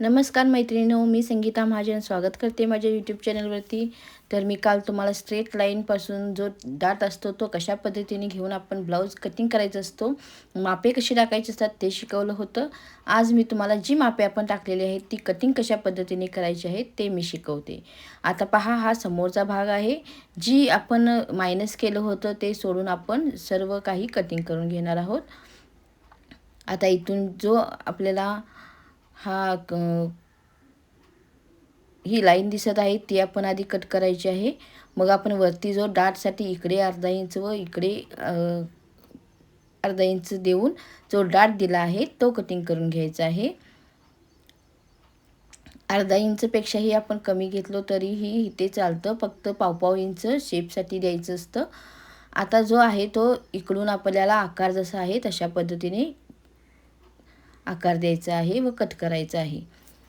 नमस्कार मैत्रिणीनो मी संगीता महाजन स्वागत करते माझ्या यूट्यूब चॅनलवरती तर मी काल तुम्हाला स्ट्रेट लाईनपासून जो डाट असतो तो कशा पद्धतीने घेऊन आपण ब्लाऊज कटिंग करायचं असतो मापे कशी टाकायची असतात ते शिकवलं होतं. आज मी तुम्हाला जी मापे आपण टाकलेली आहेत ती कटिंग कशा पद्धतीने करायची आहे ते मी शिकवते. आता पहा हा समोरचा भाग आहे. जी आपण मायनस केलं होतं ते सोडून आपण सर्व काही कटिंग करून घेणार आहोत. आता इथून जो आपल्याला हा ही लाईन दिसत आहे ती आपण आधी कट करायची आहे. मग आपण वरती जो डाटसाठी इकडे अर्धा इंच व इकडे अर्धा इंच देऊन जो डाट दिला आहे तो कटिंग करून घ्यायचा आहे. अर्धा इंचपेक्षाही आपण कमी घेतलो तरीही इथे चालतं फक्त पावपाव इंच शेपसाठी द्यायचं असतं. आता जो आहे तो इकडून आपल्याला आकार जसा आहे तशा पद्धतीने आकार द्यायचा आहे व कट करायचा आहे.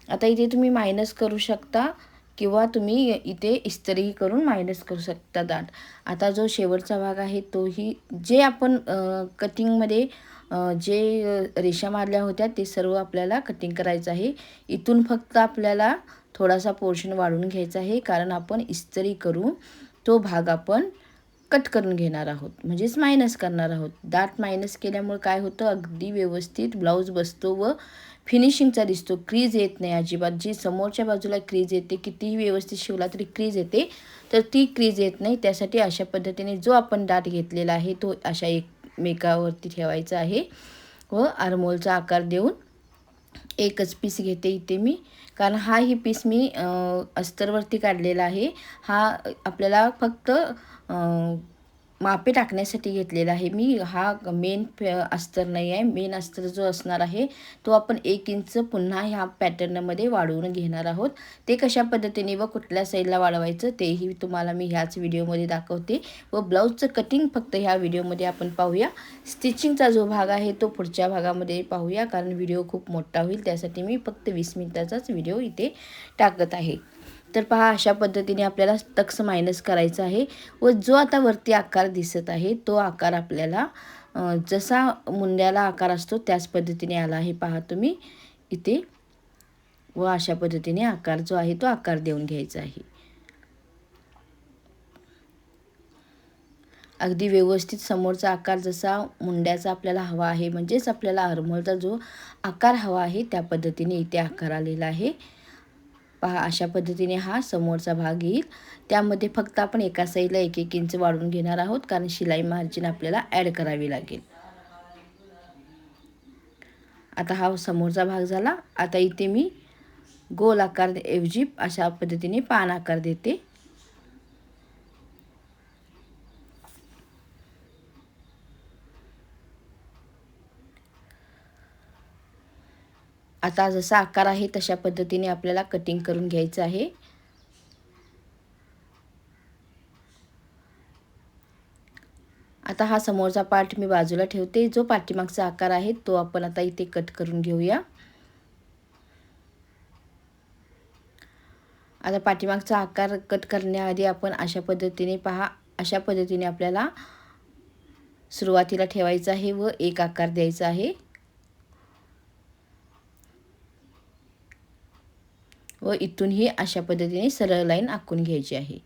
आता इथे तुम्ही मायनस करू शकता किंवा तुम्ही इथे इस्त्रीही करून मायनस करू शकता दाट आता जो शेवटचा भाग आहे तोही जे आपण कटिंगमध्ये जे रेषा मारल्या होत्या ते सर्व आपल्याला कटिंग करायचं आहे. इथून फक्त आपल्याला थोडासा पोर्शन वाढून घ्यायचा आहे कारण आपण इस्त्री करू. तो भाग आपण कट करून घेणार आहोत. म्हणजेच मायनस करणार आहोत. दाट मायनस केल्यामुळे काय होतं? अगदी व्यवस्थित ब्लाऊज बसतो व फिनिशिंगचा दिसतो. क्रीज येत नाही अजिबात. जी समोरच्या बाजूला क्रीज येते कितीही व्यवस्थित शिवला तरी क्रीज येते. तर ती क्रीज येत नाही. त्यासाठी अशा पद्धतीने जो आपण दाट घेतलेला आहे तो अशा एकमेकावरती ठेवायचा आहे. व आरमोलचा आकार देऊन एकच पीस घेते इथे मी. कारण हा ही पीस मी अस्तरवरती काढलेला आहे. हा आपल्याला फक्त मापे टाकण्यासाठी घेतलेला आहे. मी हा मेन अस्तर नाही आहे. मेन अस्तर जो असणार आहे तो आपण एक इंच पुन्हा ह्या पॅटर्नमध्ये वाढवून घेणार आहोत. ते कशा पद्धतीने व कुठल्या साईडला वाढवायचं तेही तुम्हाला मी ह्याच व्हिडिओमध्ये दाखवते. व ब्लाऊजचं कटिंग फक्त ह्या व्हिडिओमध्ये आपण पाहूया. स्टिचिंगचा जो भाग आहे तो पुढच्या भागामध्ये पाहूया कारण व्हिडिओ खूप मोठा होईल. त्यासाठी मी फक्त वीस मिनिटाचाच व्हिडिओ इथे टाकत आहे. तर पहा अशा पद्धतीने आपल्याला तक्स मायनस करायचा आहे व जो आता वरती आकार दिसत आहे तो आकार आपल्याला जसा मुंड्याला आकार असतो त्याच पद्धतीने आला आहे. पहा तुम्ही इथे. व अशा पद्धतीने आकार जो आहे तो आकार देऊन घ्यायचा आहे. अगदी व्यवस्थित समोरचा आकार जसा मुंड्याचा आपल्याला हवा आहे म्हणजेच आपल्याला हरमोलचा जो आकार हवा आहे त्या पद्धतीने इथे आकार आलेला आहे. पहा अशा पद्धतीने हा समोरचा भाग येईल. त्यामध्ये फक्त आपण एका साईडला एक एक इंच वाढून घेणार आहोत कारण शिलाई मार्जिन आपल्याला ॲड करावी लागेल. आता हा समोरचा भाग झाला. आता इथे मी गोल आकार ऐवजी अशा पद्धतीने पान आकार देते. आता जसा आकार आहे तशा पद्धतीने आपल्याला कटिंग करून घ्यायचं आहे. आता हा समोरचा पार्ट मी बाजूला ठेवते. जो पाठीमागचा आकार आहे तो आपण आता इथे कट करून घेऊया. आता पाठीमागचा आकार कट करण्याआधी आपण अशा पद्धतीने पहा. अशा पद्धतीने आपल्याला सुरुवातीला ठेवायचं आहे व एक आकार द्यायचा आहे. व इथूनही अशा पद्धतीने सरळ लाईन आखून घ्यायची आहे.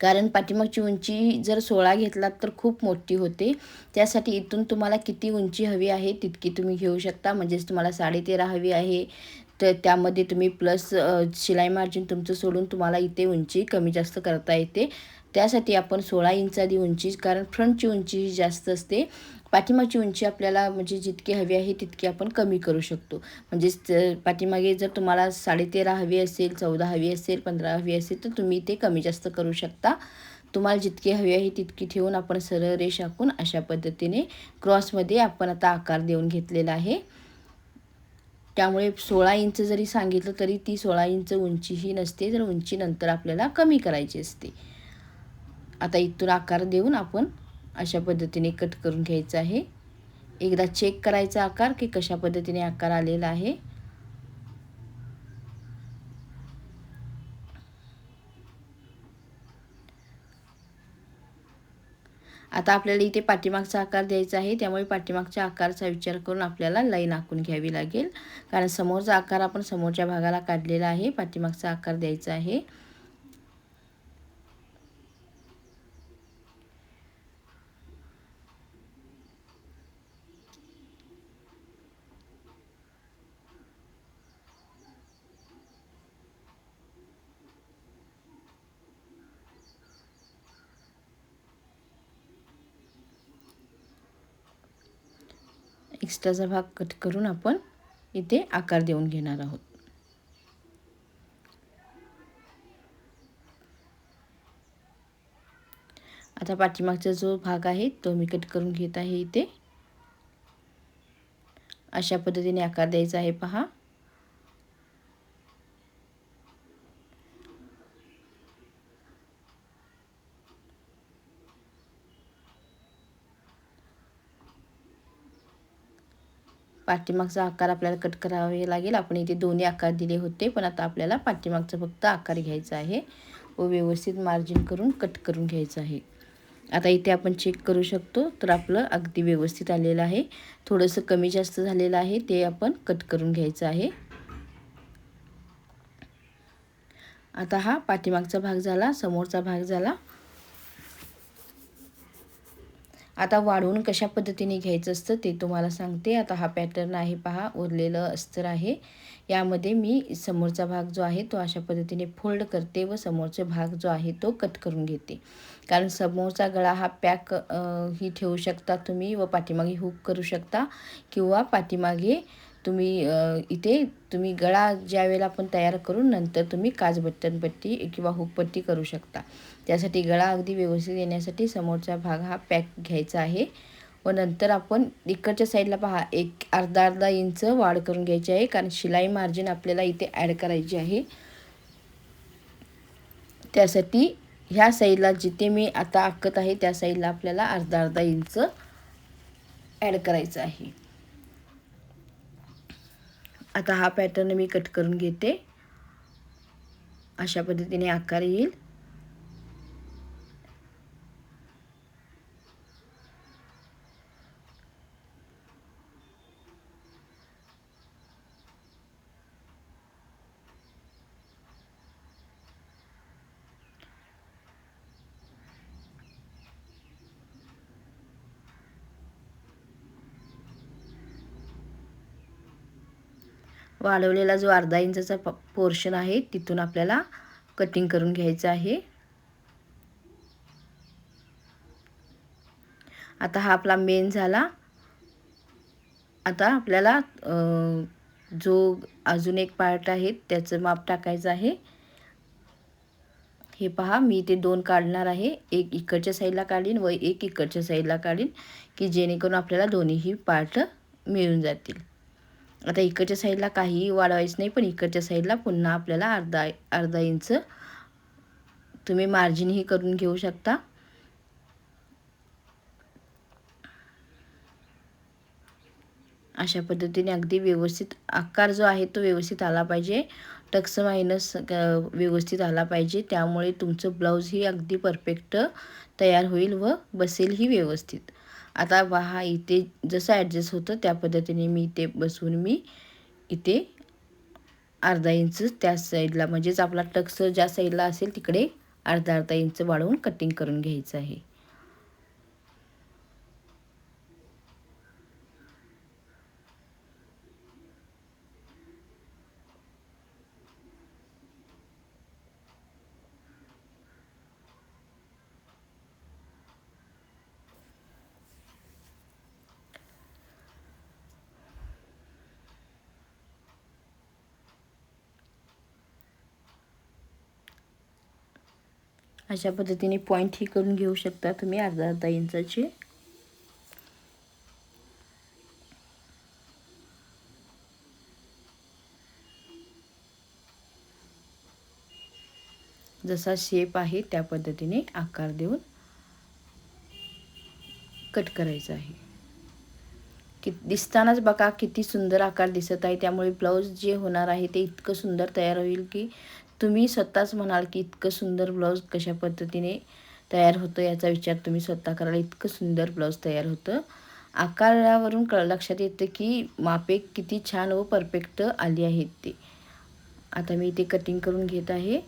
कारण पाठीमागची उंची जर सोळा घेतलात तर खूप मोठी होते. त्यासाठी इथून तुम्हाला किती उंची हवी आहे तितकी तुम्ही घेऊ शकता. म्हणजेच तुम्हाला साडेतेरा हवी आहे. तर त्यामध्ये तुम्ही प्लस शिलाई मार्जिन तुमचं सोडून तुम्हाला इथे उंची कमी जास्त करता येते. त्यासाठी आपण सोळा इंच आधी उंची कारण फ्रंटची उंची ही जास्त असते. पाठीमागची उंची आपल्याला म्हणजे जितकी हवी आहे तितकी आपण कमी करू शकतो. म्हणजेच पाठीमागे जर तुम्हाला साडेतेरा हवी असेल चौदा हवी असेल पंधरा हवी असेल तर तुम्ही ते कमी जास्त करू शकता. तुम्हाला जितकी हवी आहे तितकी ठेवून आपण सरळ रेष आखून अशा पद्धतीने क्रॉसमध्ये आपण आता आकार देऊन घेतलेला आहे. त्यामुळे सोळा इंच जरी सांगितलं तरी ती सोळा इंच उंचीही नसते तर उंची नंतर आपल्याला कमी करायची असते. आता इथून आकार देऊन आपण अशा पद्धतीने कट करून घ्यायचं आहे. एकदा चेक करायचा आकार की कशा पद्धतीने आकार आलेला आहे. आता आपल्याला इथे पाठीमागचा आकार द्यायचा आहे. त्यामुळे पाठीमागच्या आकारचा विचार करून आपल्याला लाईन आखून घ्यावी लागेल. कारण समोरचा आकार आपण समोरच्या भागाला काढलेला आहे. पाठीमागचा आकार द्यायचा आहे. एक्स्ट्राचा भाग कट करून आपण इथे आकार देऊन घेणार आहोत. आता पाठीमागचा जो भाग आहे तो मी कट करून घेत आहे इथे. अशा पद्धतीने आकार द्यायचा आहे पहा. पाठीमागचा आकार आपल्याला कट करावे लागेल. आपण इथे दोन्ही आकार दिले होते पण आता आपल्याला पाठीमागचा फक्त आकार घ्यायचा आहे व व्यवस्थित मार्जिन करून कट करून घ्यायचं आहे. आता इथे आपण चेक करू शकतो तर आपलं अगदी व्यवस्थित आलेलं आहे. थोडंसं कमी जास्त झालेलं आहे ते आपण कट करून घ्यायचं आहे. आता हा पाठीमागचा भाग झाला समोरचा भाग झाला. आता वाढवून कशा पद्धतीने घ्यायचं असतं ते तुम्हाला सांगते. आता हा पॅटर्न आहे पहा उरलेलं अस्तर आहे. यामध्ये मी समोरचा भाग जो आहे तो अशा पद्धतीने फोल्ड करते व समोरचा भाग जो आहे तो कट करून घेते. कारण समोरचा गळा हा पॅक ही ठेवू शकता तुम्ही व पाठीमागे हुक करू शकता किंवा पाठीमागे तुम्ही इथे तुम्ही गळा ज्या वेळेला आपण तयार करून नंतर तुम्ही काज बटनपट्टी किंवा हुकपट्टी करू शकता. त्यासाठी गळा अगदी व्यवस्थित येण्यासाठी समोरचा भाग हा पॅक घ्यायचा आहे व नंतर आपण इकडच्या साईडला पहा एक अर्धा अर्धा इंच वाढ करून घ्यायची आहे कारण शिलाई मार्जिन आपल्याला इथे ॲड करायची आहे. त्यासाठी ह्या साईडला जिथे मी आता आखत आहे त्या साईडला आपल्याला अर्धा अर्धा इंच ॲड करायचं आहे. आता हा पॅटर्न मी कट करून घेते. अशा पद्धतीने आकार येईल. वाढवलेला जो अर्धा इंचाचा प पोर्शन आहे तिथून आपल्याला कटिंग करून घ्यायचं आहे. आता हा आपला मेन झाला. आता आपल्याला जो अजून एक पार्ट आहे त्याचं माप टाकायचं आहे. हे पहा मी ते दोन काढणार आहे. एक इकडच्या साईडला काढीन व एक इकडच्या साईडला काढीन की जेणेकरून आपल्याला दोन्हीही पार्ट मिळून जातील. आता इकडच्या साईडला काहीही वाढवायचं नाही पण इकडच्या साईडला पुन्हा आपल्याला अर्धा अर्धा इंच तुम्ही मार्जिनही करून घेऊ शकता. अशा पद्धतीने अगदी व्यवस्थित आकार जो आहे तो व्यवस्थित आला पाहिजे. टक्स मायनस व्यवस्थित आला पाहिजे. त्यामुळे तुमचं ब्लाऊजही अगदी परफेक्ट तयार होईल व बसेलही व्यवस्थित. आता पहा इथे जसं ॲडजस्ट होतं त्या पद्धतीने मी इथे बसून मी इथे अर्धा इंच त्या साईडला म्हणजेच आपला टक्स ज्या साईडला असेल तिकडे अर्धा अर्धा इंच वाढवून कटिंग करून घ्यायचं आहे. अशा पद्धतीने पॉईंट ही करून घेऊ शकता तुम्ही अर्धा अर्धा इंचाचे. जसा शेप आहे त्या पद्धतीने आकार देऊन कट करायचा आहे. कि दिसतानाच बघा किती सुंदर आकार दिसत आहे. त्यामुळे ब्लाऊज जे होणार आहे ते इतकं सुंदर तयार होईल की तुम्ही स्वतःच म्हणाल की इतकं सुंदर ब्लाऊज कशा पद्धतीने तयार होतं याचा विचार तुम्ही स्वतः करायला इतकं सुंदर ब्लाऊज तयार होतं. आकारावरून क लक्षात येतं की मापे किती छान व परफेक्ट आली आहेत ते. आता मी इथे कटिंग करून घेत आहे.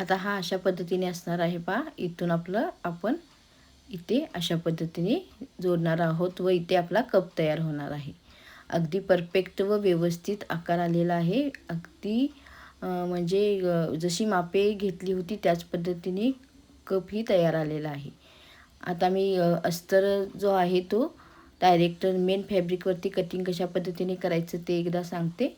आता हा अशा पद्धतीने असणार आहे पा इथून आपलं आपण इथे अशा पद्धतीने जोडणार आहोत व इथे आपला कप तयार होणार आहे. अगदी परफेक्ट व व्यवस्थित आकार आलेला आहे. अगदी म्हणजे जशी मापे घेतली होती त्याच पद्धतीने कपही तयार आलेला आहे. आता मी अस्तर जो आहे तो डायरेक्ट मेन फॅब्रिकवरती कटिंग कशा पद्धतीने करायचं ते एकदा सांगते.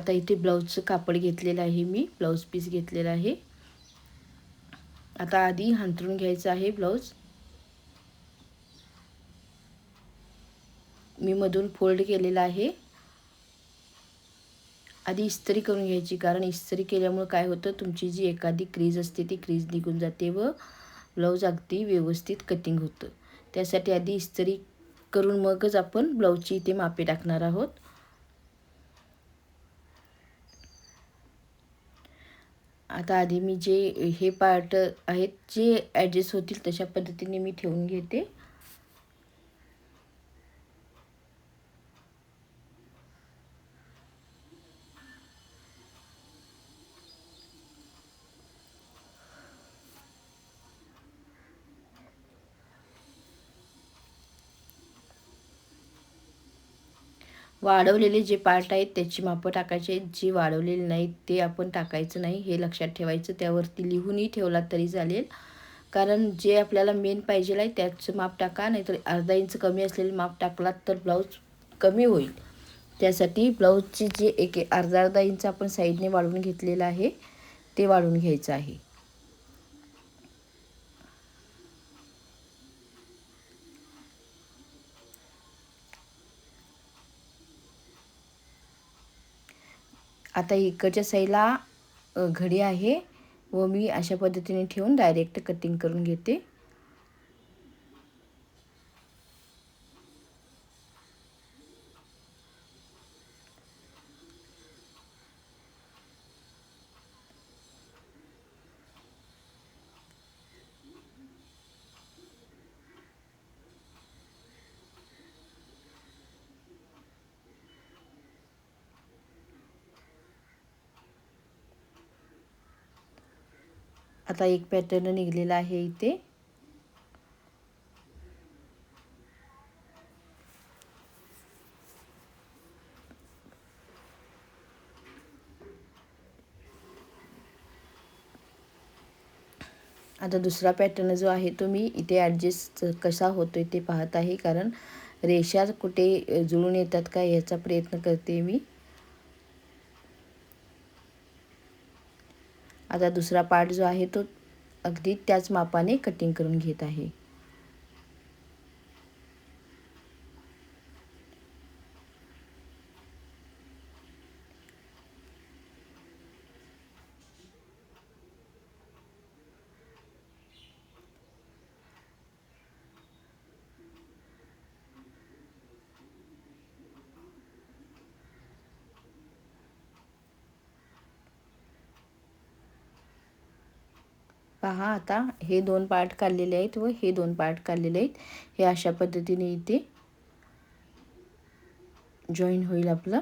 आता इथे ब्लाऊजचं कापड घेतलेलं आहे मी ब्लाऊज पीस घेतलेला आहे. आता आधी हांतरून घ्यायचं आहे ब्लाऊज. मी मधून फोल्ड केलेला आहे. आधी इस्त्री करून घ्यायची कारण इस्त्री केल्यामुळे काय होतं तुमची जी एखादी क्रीज असते ती क्रीज निघून जाते व ब्लाऊज अगदी व्यवस्थित कटिंग होतं. त्यासाठी आधी इस्त्री करून मगच आपण ब्लाऊजची इथे मापे टाकणार आहोत. आता आधी मी जे हे पार्ट आहेत जे ॲडजस्ट होतील तशा पद्धतीने मी ठेवून घेते. वाढवलेले जे पार्ट आहेत त्याची मापं टाकायचे आहेत. जे वाढवलेले नाहीत ते आपण टाकायचं नाही हे लक्षात ठेवायचं. त्यावरती लिहूनही ठेवला तरी चालेल. कारण जे आपल्याला मेन पाहिजे आहे त्याचं माप टाका. नाहीतर अर्धा इंच कमी असलेले माप टाकलात तर ब्लाऊज कमी होईल. त्यासाठी ब्लाऊजची जे एक अर्धा अर्धा इंच आपण साईडने वाढवून घेतलेलं आहे ते वाढवून घ्यायचं आहे. आता इकडच्या साईडला घडी आहे. व मी अशा पद्धतीने ठेवून डायरेक्ट कटिंग करून घेते. आता एक पॅटर्न निघलेला आहे इथे. आता दुसरा पॅटर्न जो आहे तो मी इथे ॲडजस्ट कसा होतो ते पाहत आहे कारण रेषा कुठे जुळून येतात का याचा प्रयत्न करते मी. आता दुसरा पार्ट जो आहे तो अगदी त्याच मापाने कटिंग करून घेत आहे. पहा आता हे दोन पार्ट काढलेले आहेत व हे दोन पार्ट काढलेले आहेत. हे अशा पद्धतीने इथे जॉईन होईल आपलं.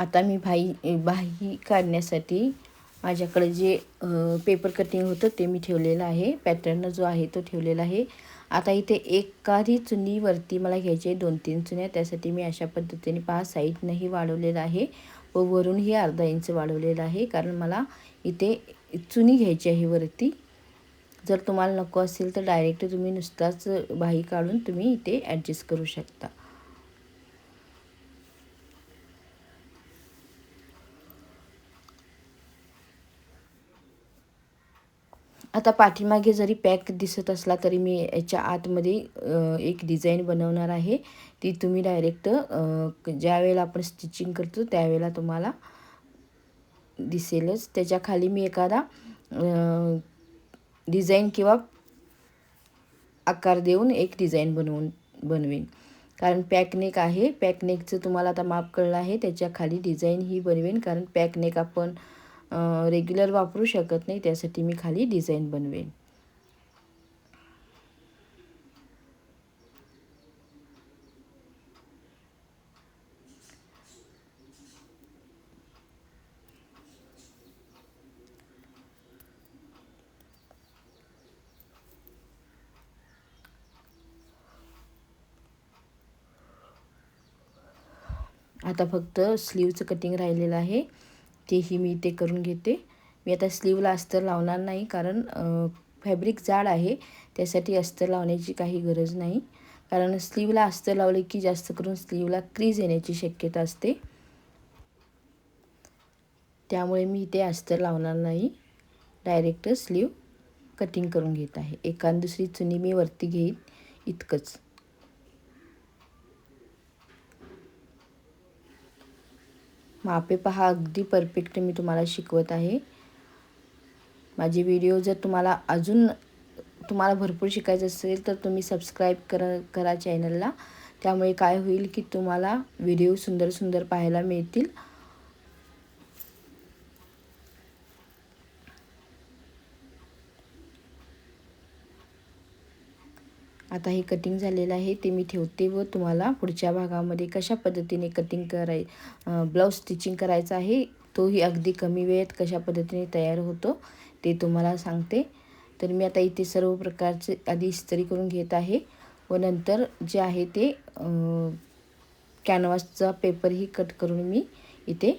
आता मी भाई बाही काढण्यासाठी माझ्याकडे जे पेपर कटिंग होतं ते मी ठेवलेलं आहे. पॅटर्न जो आहे तो ठेवलेला आहे. आता इथे एखादी चुनीवरती मला घ्यायची आहे दोन तीन चुन्या. त्यासाठी मी अशा पद्धतीने पहा साईडनंही वाढवलेलं आहे व वरूनही अर्धा इंच वाढवलेलं आहे. कारण मला इथे चुनी घ्यायची आहे वरती. जर तुम्हाला नको असेल तर डायरेक्ट तुम्ही नुसताच बाही काढून तुम्ही इथे ॲडजस्ट करू शकता. आता पाठीमागे जरी पॅक दिसत असला तरी मी याच्या आतमध्ये एक डिझाईन बनवणार आहे. ती तुम्ही डायरेक्ट ज्यावेळेला आपण स्टिचिंग करतो त्यावेळेला तुम्हाला दिसेलच. त्याच्याखाली मी एखादा डिझाईन किंवा आकार देऊन एक डिझाईन बनवून बनवेन. कारण पॅकनेक आहे. पॅकनेकचं तुम्हाला आता माप कळलं आहे. त्याच्याखाली डिझाईन ही बनवेन. कारण पॅकनेक आपण रेग्युलर वापरू शकत नाही त्यासाठी मी खाली डिझाईन बनवेन. आता फक्त स्लीवचं कटिंग राहिलेलं आहे. तेही मी ते करून घेते. मी आता स्लीवला अस्तर लावणार नाही कारण फॅब्रिक जाड आहे. त्यासाठी अस्तर लावण्याची काही गरज नाही. कारण स्लीवला अस्तर लावले की जास्त करून स्लीवला क्रीज येण्याची शक्यता असते. त्यामुळे मी ते अस्तर लावणार नाही. डायरेक्ट स्लीव कटिंग करून घेत आहे. एकान दुसरी चुनी मी वरती घेईन. इतकंच. मापे पहा अगदी परफेक्ट मी तुम्हाला शिकवत आहे. माझे व्हिडिओ जर तुम्हाला अजून तुम्हाला भरपूर शिकायचं असेल तर तुम्ही सबस्क्राईब करा करा चॅनलला त्यामुळे काय होईल की तुम्हाला व्हिडिओ सुंदर सुंदर पाहायला मिळतील. आता हे कटिंग झालेलं आहे ते मी ठेवते व तुम्हाला पुढच्या भागामध्ये कशा पद्धतीने कटिंग कराय ब्लाऊज स्टिचिंग करायचं आहे तोही अगदी कमी वेळेत कशा पद्धतीने तयार होतो ते तुम्हाला सांगते. तर मी आता इथे सर्व प्रकारचे आधी इस्त्री करून घेत आहे व नंतर जे आहे ते कॅनव्हासचा पेपरही कट करून मी इथे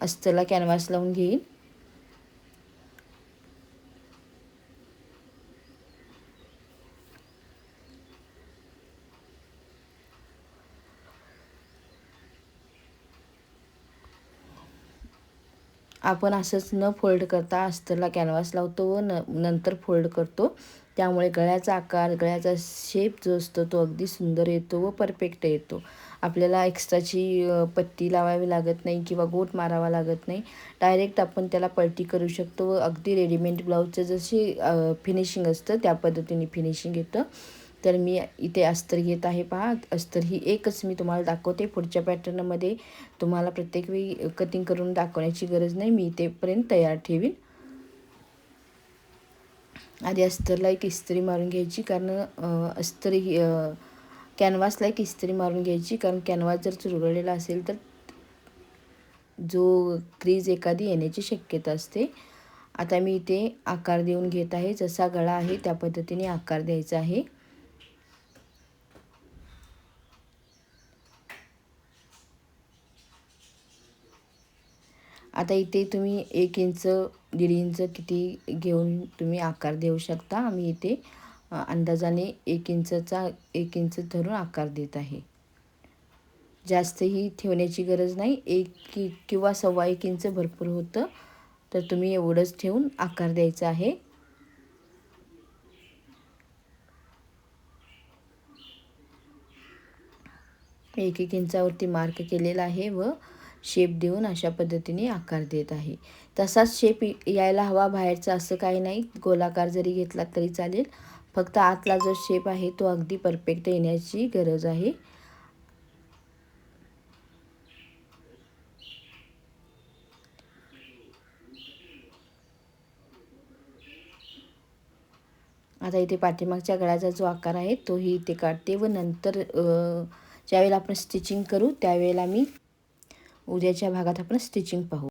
अस्तला कॅनव्हास लावून घेईन. आपण असंच न फोल्ड करता अस्तरला कॅनव्हास लावतो व न नंतर फोल्ड करतो. त्यामुळे गळ्याचा आकार गळ्याचा शेप जो असतो तो अगदी सुंदर येतो व परफेक्ट येतो. आपल्याला एक्स्ट्राची पट्टी लावावी लागत नाही किंवा गोट मारावा लागत नाही. डायरेक्ट आपण त्याला पलटी करू शकतो व अगदी रेडीमेड ब्लाऊजचं जशी फिनिशिंग असतं त्या पद्धतीने फिनिशिंग येतं. तर मी इथे अस्तर घेत आहे पहा. अस्तर ही एकच मी तुम्हाला दाखवते. पुढच्या पॅटर्नमध्ये तुम्हाला प्रत्येक वेळी कटिंग करून दाखवण्याची गरज नाही. मी इथेपर्यंत तयार ठेवीन. आधी अस्तरला एक इस्त्री मारून घ्यायची कारण अस्तर ही कॅनव्हासला एक इस्त्री मारून घ्यायची कारण कॅनव्हास जर चुरगळलेला असेल तर जो क्रीज एखादी येण्याची शक्यता असते. आता मी इथे आकार देऊन घेत आहे. जसा गळा आहे त्या पद्धतीने आकार द्यायचा आहे. आता इथे तुम्ही एक इंच दीड इंच किती घेऊन तुम्ही आकार देऊ शकता. आम्ही इथे अंदाजाने एक इंचचा एक इंच धरून आकार देत आहे. जास्तही ठेवण्याची गरज नाही. एक कि किंवा सव्वा एक इंच भरपूर होतं. तर तुम्ही एवढंच ठेवून आकार द्यायचा आहे. एक एक इंचावरती मार्क केलेला आहे व शेप देऊन अशा पद्धतीने आकार देत आहे. तसाच शेप यायला हवा बाहेरचा असं काही नाही. गोलाकार जरी घेतला तरी चालेल. फक्त आतला जो शेप आहे तो अगदी परफेक्ट येण्याची गरज आहे. आता इथे पाठीमागच्या गळ्याचा जो आकार आहे तोही इथे काढते व नंतर ज्यावेळेला आपण स्टिचिंग करू त्यावेळेला मी उद्याच्या भागात आपण स्टिचिंग पाहू.